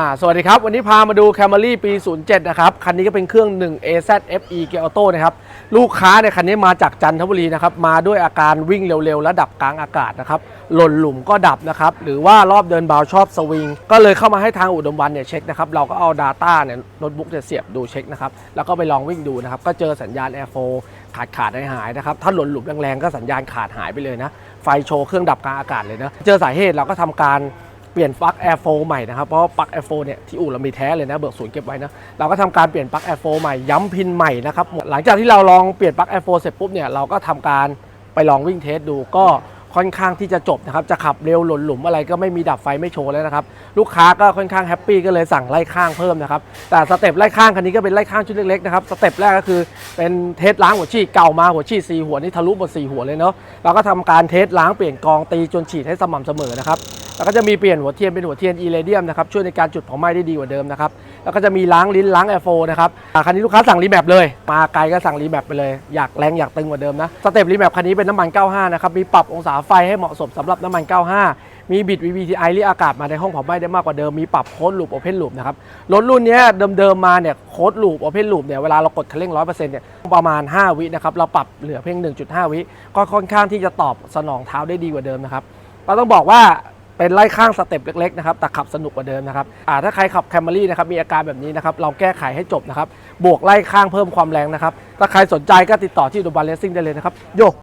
อ่าสวัสดีครับ วันนี้พามาดู Camry ปี 07 นะครับ คันนี้ก็เป็นเครื่อง 1 AZ FE Gear Auto นะครับ ลูกค้าเนี่ยคันนี้มาจากจันทบุรีนะครับ มาด้วยอาการวิ่งเร็วๆและดับกลางอากาศนะครับ หล่นหลุมก็ดับนะครับ หรือว่ารอบเดินเบาชอบสวิง ก็เลยเข้ามาให้ทางอุดมวันเนี่ยเช็คนะครับ เราก็เอา Data เนี่ยโน้ตบุ๊กเนี่ยเสียบดูเช็คนะครับ แล้วก็ไปลองวิ่งดูนะครับ ก็เจอสัญญาณ Air 4ขาดขาดหายหายนะครับ ถ้าหล่นหลุมแรงๆก็สัญญาณขาดหายไปเลยนะ ไฟโชว์เครื่องดับกลางอากาศเลยนะ เจอสาเหตุเราก็ทำการ เปลี่ยนปลั๊ก Air 4ใหม่นะครับ เพราะปลั๊ก Air 4เนี่ยที่อู่เรามีแท้เลยนะ เบิกศูนย์เก็บไว้นะ เราก็ทำการเปลี่ยนปลั๊ก Air 4ใหม่ย้ำพินใหม่นะครับ หลังจากที่เราลองเปลี่ยนปลั๊ก Air 4เสร็จปุ๊บเนี่ย เราก็ทำการไปลองวิ่งเทสดูก็ค่อนข้างที่จะจบนะครับ จะขับเร็วหล่นหลุมอะไรก็ไม่มีดับไฟไม่โชว์แล้วนะครับ ลูกค้าก็ค่อนข้างแฮปปี้ก็เลยสั่งไล่ข้างเพิ่มนะครับ แต่สเต็ปไล่ข้างคันนี้ก็เป็นไล่ข้างชุดเล็กๆนะครับ สเต็ปแรกก็คือเป็นเทสล้างหัวฉีดเก่ามาหัวฉีดสีหัวนี่ทะลุหมดสีหัวเลยเนาะ เราก็ทำการเทสล้างเปลี่ยนกองตีจนฉีดให้สม่ำเสมอนะครับ แล้วก็จะมีเปลี่ยนหัวเทียนเป็นหัวเทียนอีเรเดียมนะครับช่วยในการจุดเผาไหม้ได้ดีกว่าเดิมนะครับแล้วก็จะมีล้างลิ้นล้างแอร์โฟนะครับคันนี้ลูกค้าสั่งรีแมปเลย มาไกลก็สั่งรีแมปไปเลย อยากแรงอยากตึงกว่าเดิมนะสเต็ปรีแมปคันนี้เป็นน้ำมัน 95 นะครับมีปรับองศาไฟให้เหมาะสมสำหรับน้ำมัน 95 มีบิด VVTi เรียกอากาศมาในห้องเผาไหม้ได้มากกว่าเดิมมีปรับโค้ดลูปโอเพนลูปนะครับรถรุ่นนี้เดิมๆมาเนี่ยโค้ดลูปโอเพนลูปเนี่ยเวลาเรากดคันเร่ง100%เนี่ยประมาณ 5 วินะครับเราปรับเหลือเพียง 1.5 วิก็ค่อนข้างที่จะตอบสนองเท้าได้ดีกว่าเดิมนะครับก็ต้องบอกว่า เป็นไล่ข้างสเต็ปเล็กๆนะครับแต่ขับสนุกกว่าเดิมนะครับอ่าถ้าใครขับแคมรี่นะครับมีอาการแบบนี้นะครับเราแก้ไขให้จบนะครับบวกไล่ข้างเพิ่มความแรงนะครับถ้าใครสนใจก็ติดต่อที่ดูบาเลสซิ่งได้เลยนะครับโย